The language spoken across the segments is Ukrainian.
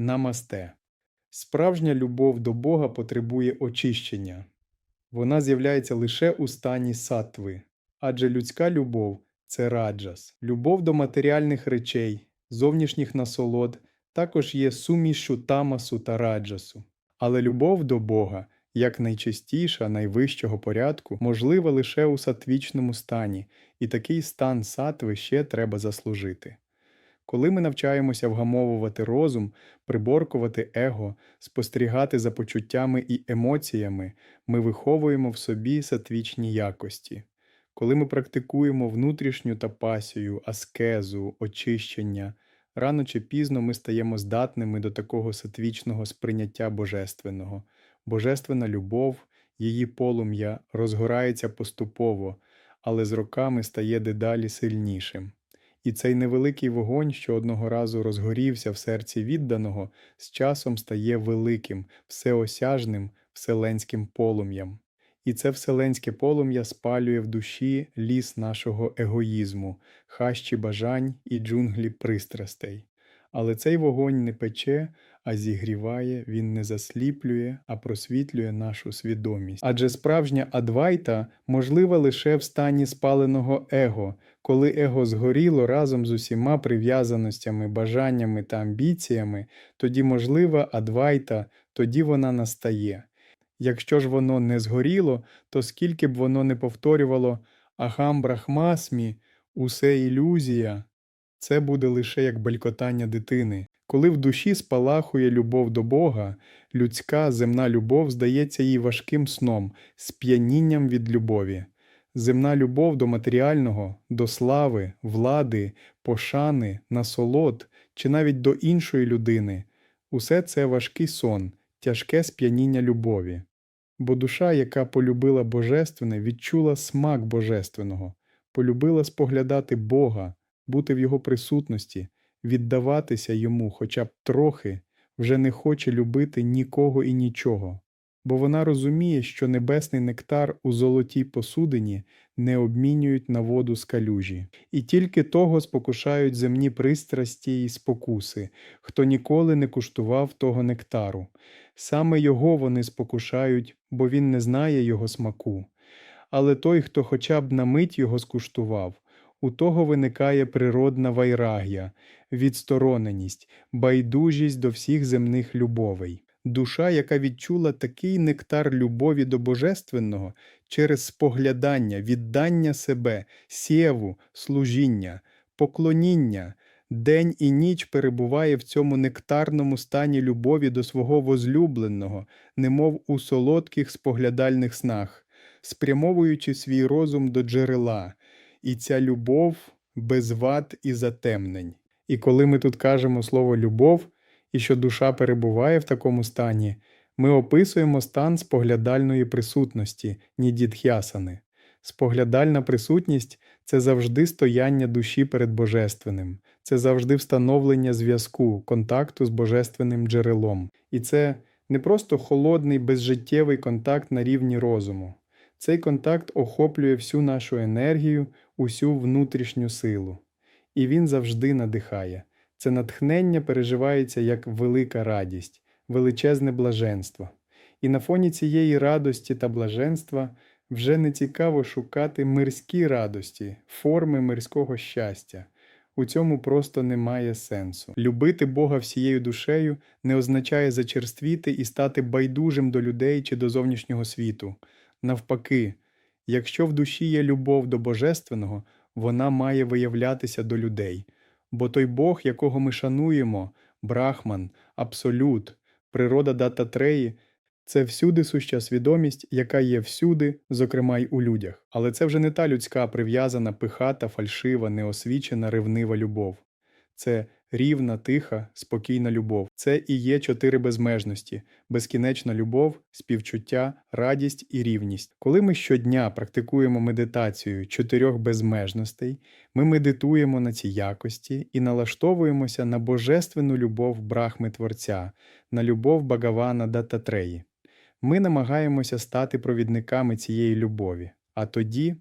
Намасте. Справжня любов до Бога потребує очищення. Вона з'являється лише у стані сатви, адже людська любов це раджас. Любов до матеріальних речей, зовнішніх насолод також є сумішю тамасу та раджасу. Але любов до Бога, як найчистіша, найвищого порядку, можлива лише у сатвічному стані, і такий стан сатви ще треба заслужити. Коли ми навчаємося вгамовувати розум, приборкувати его, спостерігати за почуттями і емоціями, ми виховуємо в собі сатвічні якості. Коли ми практикуємо внутрішню тапасію, аскезу, очищення, рано чи пізно ми стаємо здатними до такого сатвічного сприйняття божественного. Божественна любов, її полум'я розгорається поступово, але з роками стає дедалі сильнішим. І цей невеликий вогонь, що одного разу розгорівся в серці відданого, з часом стає великим, всеосяжним, вселенським полум'ям. І це вселенське полум'я спалює в душі ліс нашого егоїзму, хащі бажань і джунглі пристрастей. Але цей вогонь не пече, а зігріває, він не засліплює, а просвітлює нашу свідомість. Адже справжня адвайта можлива лише в стані спаленого его, коли его згоріло разом з усіма прив'язаностями, бажаннями та амбіціями, тоді можлива адвайта, тоді вона настає. Якщо ж воно не згоріло, то скільки б воно не повторювало Ахам брахмасмі, усе ілюзія, це буде лише як белькотання дитини. Коли в душі спалахує любов до Бога, людська земна любов здається їй важким сном, сп'янінням від любові. Земна любов до матеріального, до слави, влади, пошани, насолод чи навіть до іншої людини усе це важкий сон, тяжке сп'яніння любові. Бо душа, яка полюбила Божественне, відчула смак Божественного, полюбила споглядати Бога, бути в Його присутності, віддаватися йому хоча б трохи, вже не хоче любити нікого і нічого, бо вона розуміє, що небесний нектар у золотій посудині не обмінюють на воду з калюжі, і тільки того спокушають земні пристрасті і спокуси, хто ніколи не куштував того нектару. Саме його вони спокушають, бо він не знає його смаку. Але той, хто хоча б на мить його скуштував, у того виникає природна вайрагія, відстороненість, байдужість до всіх земних любовей. Душа, яка відчула такий нектар любові до Божественного через споглядання, віддання себе, сєву, служіння, поклоніння, день і ніч перебуває в цьому нектарному стані любові до свого возлюбленого, немов у солодких споглядальних снах, спрямовуючи свій розум до джерела, і ця любов без вад і затемнень. І коли ми тут кажемо слово любов, і що душа перебуває в такому стані, ми описуємо стан споглядальної присутності, нідідхясани. Споглядальна присутність це завжди стояння душі перед Божественним, це завжди встановлення зв'язку, контакту з божественним джерелом. І це не просто холодний, безжиттєвий контакт на рівні розуму. Цей контакт охоплює всю нашу енергію, усю внутрішню силу. І він завжди надихає. Це натхнення переживається як велика радість, величезне блаженство. І на фоні цієї радості та блаженства вже не цікаво шукати мирські радості, форми мирського щастя. У цьому просто немає сенсу. Любити Бога всією душею не означає зачерствіти і стати байдужим до людей чи до зовнішнього світу. Навпаки, якщо в душі є любов до Божественного, вона має виявлятися до людей. Бо той Бог, якого ми шануємо, Брахман, Абсолют, природа Дататреї це всюди суща свідомість, яка є всюди, зокрема й у людях. Але це вже не та людська прив'язана, пихата, фальшива, неосвічена, ревнива любов. Це рівна, тиха, спокійна любов. Це і є чотири безмежності, безкінечна любов, співчуття, радість і рівність. Коли ми щодня практикуємо медитацію чотирьох безмежностей, ми медитуємо на ці якості і налаштовуємося на божественну любов Брахми Творця, на любов Багавана Дататреї. Ми намагаємося стати провідниками цієї любові, а тоді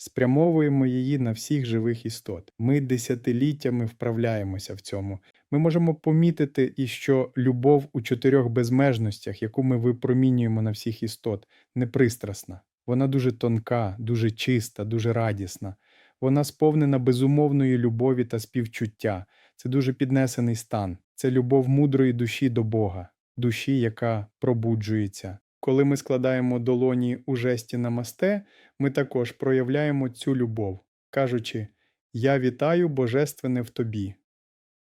спрямовуємо її на всіх живих істот. Ми десятиліттями вправляємося в цьому. Ми можемо помітити і що любов у чотирьох безмежностях, яку ми випромінюємо на всіх істот, непристрасна. Вона дуже тонка, дуже чиста, дуже радісна. Вона сповнена безумовної любові та співчуття. Це дуже піднесений стан. Це любов мудрої душі до Бога, душі, яка пробуджується. Коли ми складаємо долоні у жесті намасте, ми також проявляємо цю любов, кажучи: Я вітаю Божественне в тобі.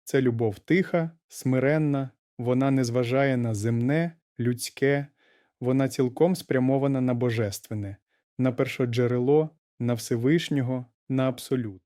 Це любов тиха, смиренна, вона не зважає на земне, людське, вона цілком спрямована на божественне, на першоджерело, на Всевишнього, на абсолют.